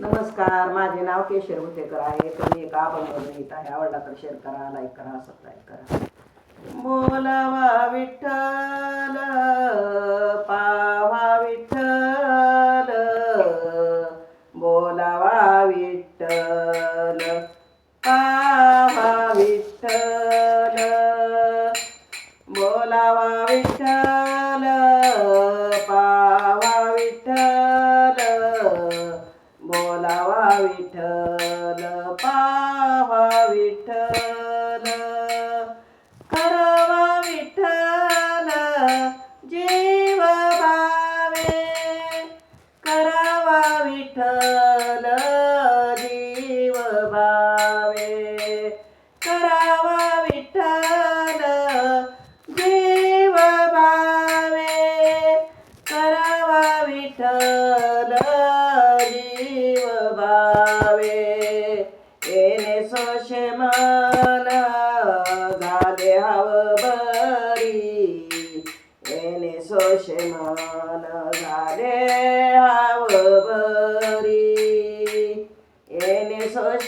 नमस्कार माझे नाव केशर भुतेकर आहे. तुम्ही एका आपण आहे. आवडला तर शेअर करा लाईक करा सबस्क्राईब करा. बोलावा विठ्ठल पावा विठ्ठल बोलावा विठ्ठल पा बोलावा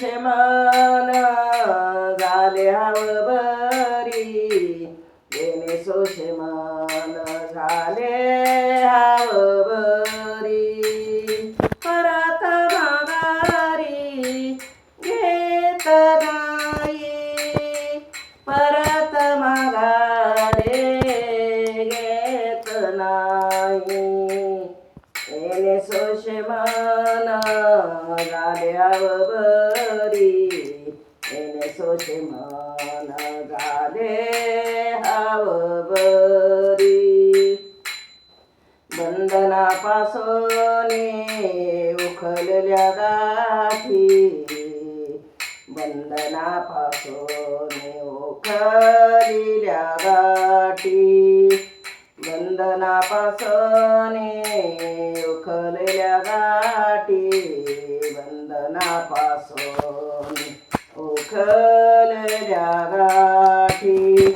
मन झाले हव बरी येणे सोशे झाले हव बरी परत माघारी घेत नाही. परत माघारे घेत नाही. येणे सोशमाना मन बरी. येणे सोशमाना मन झाले हव बरी. बंधनापासून उखलल्या गाठी. बंधनापासून उखलल्या गाठी. बंधनापासून उखलल्या गाठी बंधनापासून उखलल्या गाठी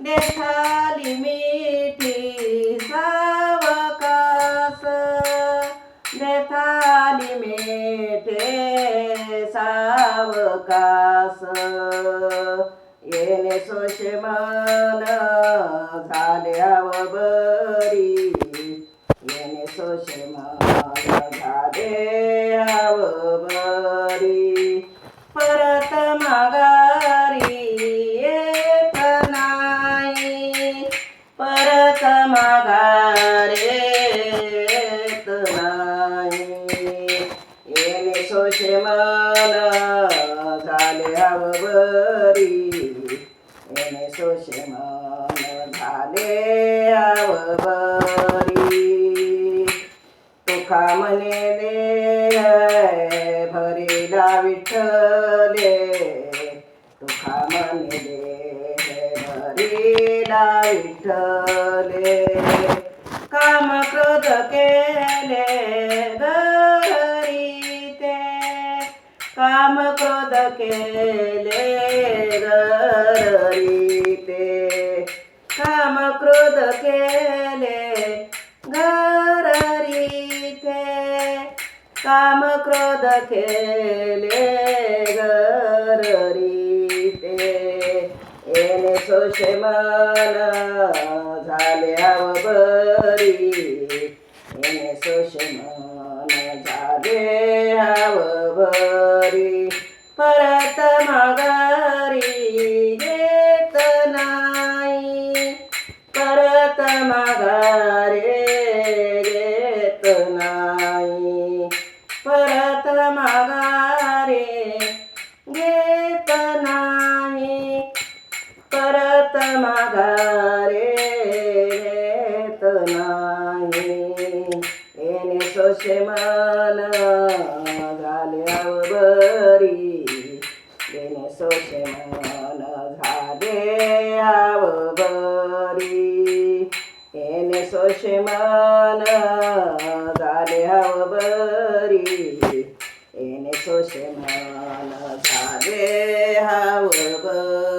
देखाली मिठी सावकास देखाली मिठे सावकास. सोशमान झाल्याव बरी येणे सोशमान झाल्याव बरी परत माघारी येत नाही. परत माघारे येत नाही. येणे सोशमान झाल्याव बरी येणे सोशे मन झाले हव बरी म्हणे दे भरीला विठ्ठले। तुखा म्हणे दे भरीला विठ्ठले। काम क्रोध केले घरी काम क्रोध केले गरीते काम क्रोध केले गरीते काम क्रोध केले गरीते येणे सोशे मन झाले बरी येणे सोशे मन झाले हवं घरी परत माघारी घेत नाही. परत माघारे येत नाही. परत माघारे घेत नाही. परत माघारे येत नाही. येणे सोशे मला बरी येणे सोशे मन झाले हव बरी येणे सोशे मन झाले हव बरी येणे सोशे मन झाले हव बरी